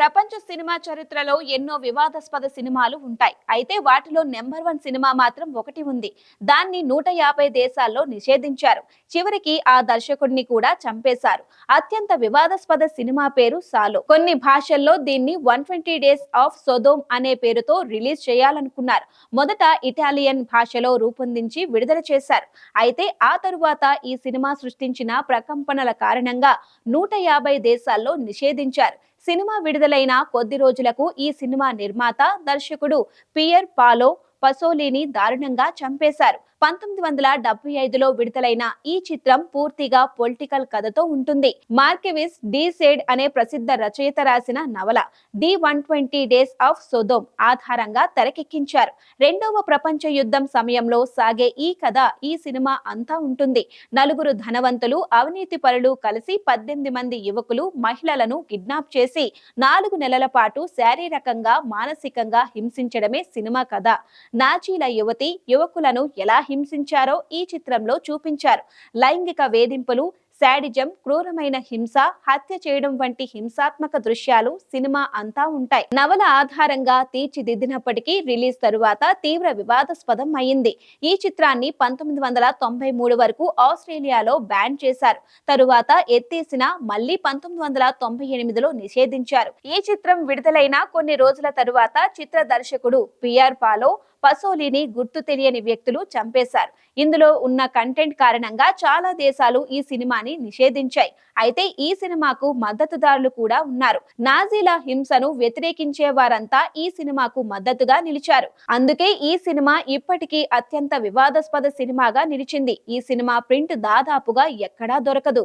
ప్రపంచ సినిమా చరిత్రలో ఎన్నో వివాదాస్పద సినిమాలు ఉంటాయి. అయితే వాటిలో నెంబర్ వన్ సినిమా మాత్రం ఒకటి ఉంది. దాన్ని నూట యాభై దేశాల్లో నిషేధించారు. చివరికి ఆ దర్శకుడిని కూడా చంపేశారు. అత్యంత వివాదాస్పద సినిమా పేరు సాలో. కొన్ని భాషల్లో దీన్ని one twenty days of Sodom అనే పేరుతో రిలీజ్ చేయాలనుకున్నారు. మొదట ఇటాలియన్ భాషలో రూపొందించి విడుదల చేశారు. అయితే ఆ తరువాత ఈ సినిమా సృష్టించిన ప్రకంపనల కారణంగా నూట యాభై దేశాల్లో నిషేధించారు. సినిమా విడుదలైన కొద్ది రోజులకు ఈ సినిమా నిర్మాత దర్శకుడు పియర్ పాలో పసోలిని దారుణంగా చంపేశారు. పంతొమ్మిది వందల డెబ్బై ఐదులో విడుదలైన ఈ చిత్రం పూర్తిగా పొలిటికల్ కథతో ఉంటుంది. మార్కెవిస్ డి సేడ్ అనే ప్రసిద్ధ రచయిత రాసిన నవల the one twenty days of Sodom ఆధారంగా తెరకెక్కించారు. రెండవ ప్రపంచ యుద్ధం సమయంలో సాగే ఈ కథ ఈ సినిమా అంతా ఉంటుంది. నలుగురు ధనవంతులు అవినీతి పరులు కలిసి పద్దెనిమిది మంది యువకులు మహిళలను కిడ్నాప్ చేసి నాలుగు నెలల పాటు శారీరకంగా మానసికంగా హింసించడమే సినిమా కథ. నాచీల యువతి యువకులను ఎలా హింసించారో ఈ చిత్రంలో చూపించారు. లైంగిక వేధింపులు శాడిజం క్రూరమైన హింస హత్య చేయడం వంటి హింసాత్మక దృశ్యాలు సినిమా అంతా ఉంటాయి. నవల ఆధారంగా తీర్చిదిద్దినప్పటికీ రిలీజ్ తరువాత తీవ్ర వివాదాస్పదం అయింది. ఈ చిత్రాన్ని పంతొమ్మిది వందల తొంభై మూడు వరకు ఆస్ట్రేలియాలో బ్యాన్ చేశారు. తరువాత ఎత్తేసిన మళ్ళీ పంతొమ్మిది వందల తొంభై ఎనిమిదిలో నిషేధించారు. ఈ చిత్రం విడుదలైన కొన్ని రోజుల తరువాత చిత్ర దర్శకుడు పిఆర్ పాలో పసోలిని గుర్తు తెలియని వ్యక్తులు చంపేశారు. ఇందులో ఉన్న కంటెంట్ కారణంగా చాలా దేశాలు ఈ సినిమాని నిషేధించాయి. అయితే ఈ సినిమాకు మద్దతుదారులు కూడా ఉన్నారు. నాజీల హింసను వ్యతిరేకించే వారంతా ఈ సినిమాకు మద్దతుగా నిలిచారు. అందుకే ఈ సినిమా ఇప్పటికీ అత్యంత వివాదాస్పద సినిమాగా నిలిచింది. ఈ సినిమా ప్రింట్ దాదాపుగా ఎక్కడా దొరకదు.